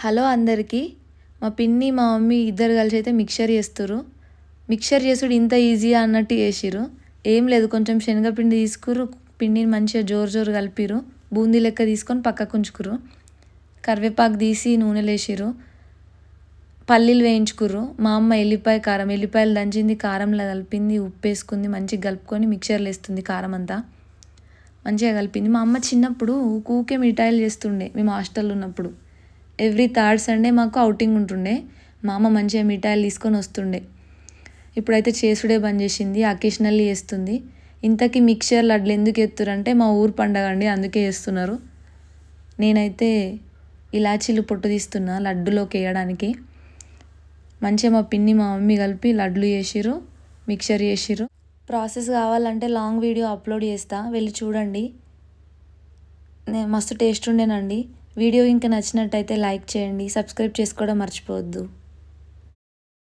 Hello అందరికీ. మా పిన్ని మా మమ్మీ ఇద్దరు కలిసి అయితే మిక్చర్ చేస్తుర్రు. మిక్చర్ చేసుడు ఇంత ఈజీగా అన్నట్టు చేసిరు ఏం లేదు కొంచెం శనగపిండి తీసుకుర్రు. పిండిని మంచిగా జోరు జోరు కలిపిరు బూందీ లెక్క తీసుకొని పక్కకు ఉంచుకురు కరివేపాకు తీసి నూనెలో వేసిర్రు పల్లీలు వేయించుకుర్రు. మా అమ్మ ఎల్లిపాయ కారం ఎల్లిపాయలు దంచింది కారంలో కలిపింది ఉప్పు వేసుకుంది మంచిగా కలుపుకొని మిక్చర్లో వేస్తుంది కారం అంతా. మంచిగా కలిపింది. మా అమ్మ చిన్నప్పుడు కూకే మిఠాయిలు చేస్తుండే. మేము హాస్టల్లో ఉన్నప్పుడు. ఎవ్రీ థర్డ్ సండే మాకు అవుటింగ్ ఉంటుండే. మా అమ్మ మంచిగా మిఠాయిలు తీసుకొని వస్తుండే. ఇప్పుడైతే చేసుడే బంద్ చేసింది అకేషనల్లీ చేస్తుంది. ఇంతకీ మిక్చర్ లడ్లు ఎందుకు ఎత్తురంటే మా ఊరు పండగ అండి అందుకే చేస్తున్నారు. నేనైతే ఇలాచీలు పొట్టు తీస్తున్నా లడ్డులోకి వేయడానికి. మంచిగా మా పిన్ని మా మమ్మీ కలిపి లడ్లు చేసిర్రు మిక్చర్ చేసిర్రు. ప్రాసెస్ కావాలంటే లాంగ్ వీడియో అప్లోడ్ చేస్తా వెళ్ళి చూడండి. నేను మస్తు టేస్ట్ ఉండేనండి. వీడియో ఇంకా నచ్చినట్టయితే లైక్ చేయండి సబ్స్క్రైబ్ చేసుకోవడం మర్చిపోవద్దు.